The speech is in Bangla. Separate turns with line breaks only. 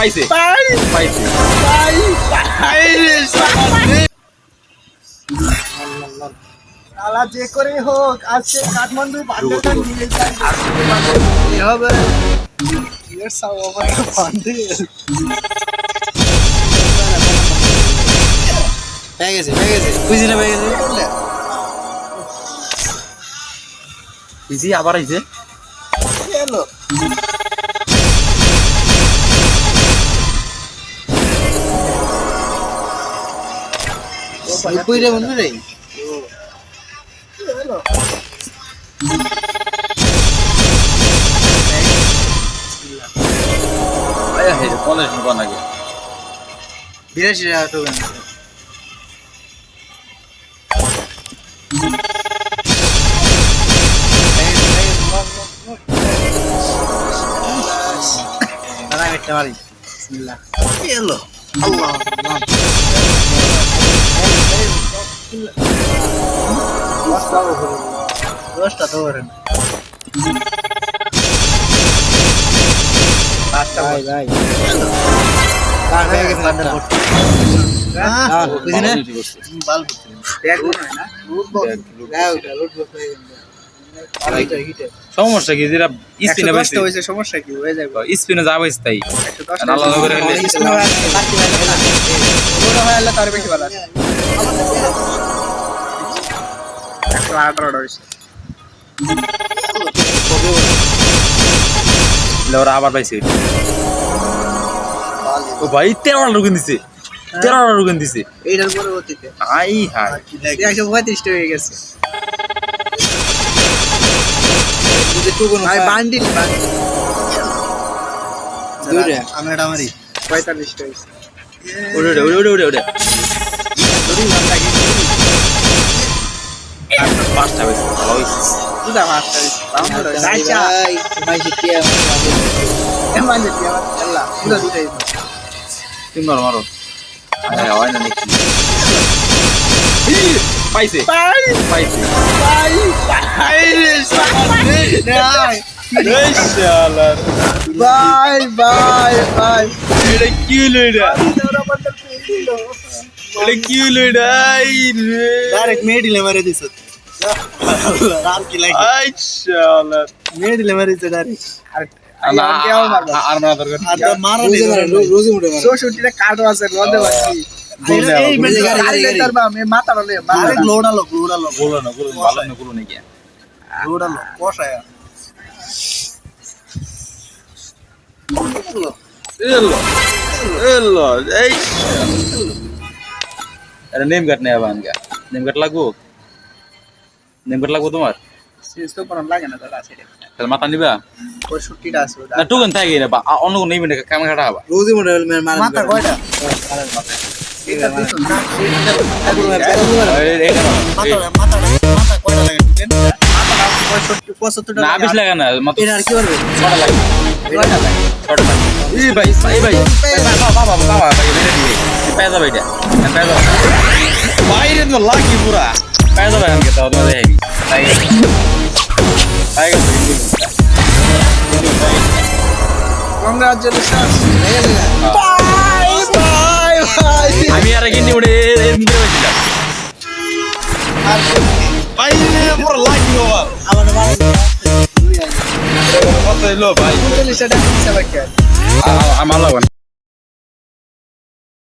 পাইছে?
পাই
পাইছে।
শালা যে করে হোক আজকে কাঠমান্ডু বান্ডেলটা নিয়ে যাই। হবে? আমার
পেয়ে গেছে পেয়ে গেছে। বুঝি না পেয়ে গেছে।
ইজি আবার আইছে
এলো
বুঝি রে বন্ধু রে।
আয়া হে পঞ্চাশ টাকা নাকি
বিরাশি টাকা টোকেন মারি বিসমিল্লাহ। এলো আল্লাহ। দশটা তো ভাই ভাই কার না বাল ভর্তি ব্যাগ
সমস্যা কি? যেটা স্পিনে
সমস্যা কি? হয়ে যাবে।
স্পিনে যা পাইছে তাই।
একশো
করে
হয়ে গেলে তার বেশি ভালো আছে।
ওরা আবার পাইছে। ও ভাই তেরোটা রুগন দিছে তেরোটা রুগন দিছে
এইটার পরবর্তীতে।
আই হাই
একশো পঁয়ত্রিশটা হয়ে গেছে। ভাই বান্ডিল
দুইটা আমি এটা মারি।
পঁয়তাল্লিশটা হয়েছে।
ওরে ওরে ওরে পাঁচটা ভালো
হয়েছে। দুটা
মারো। হ্যাঁ না নাকি? পাইছে।
পাই
পাইছে।
ভাই ভাই ভাই
এটা কি হলো এটা? এটা কি হলো এটা?
ডাইরেক্ট মেডিলে মারি দিছ। মেডিলে মারি দিছ ডাইরেক্ট
আর
মারা দরকার
আর তো মারা রোজি মুড়ে মারা
চৌষট্টিটা কার্ডও আছে বলতে পারছি
বললে
এই
আবার
মেডিলে গাড়ি,
গাড়ি
গাড়ি।
লেটার বা আমি মাথা
গ্লোডালো গ্লোডালো
বলো না বলো না, ভালো না বলো নাকি
গ্লোডালো কষায়
এলো এলো এই আরে নেম কাট নেই আবার আনকা নেম কাট লাগবো নেম কাট লাগবো তোমার
শেষ তো পরম লাগে না দাদা সেটা
তাহলে মাথা নিবা না টুকুন থাকে না বা অন্য কোনো না কাটা হবা
রোজি
মাথা কয়টা
মাথা মাথা কয়টা লাগে টুকেন
পঁয়ষট্টি পঁচাত্তরটা
না বিশ লাগে না মাত্র
এটা আর কি করবে
ছটা লাগে
কয়টা লাগে
ছটা লাগে এই ভাই এই ভাই বাবা বাবা বাবা ভাই এটা দিবে পেয়ে যাবে এটা পেয়ে যাবে বাইরে তো লাগি পুরা পেয়ে যাবে আমাকে তাও তোমাদের হেভি তাই তাই
কংগ্রাচুলেশন
লেগে গেছে
বাই বাই বাই
আমি আর কিনে উড়ে এমনি হয়েছিলাম বাইরে পুরো লাগি বাবা
আমার মারা
কত এলো ভাই?
টাকা।
আমার লাগবে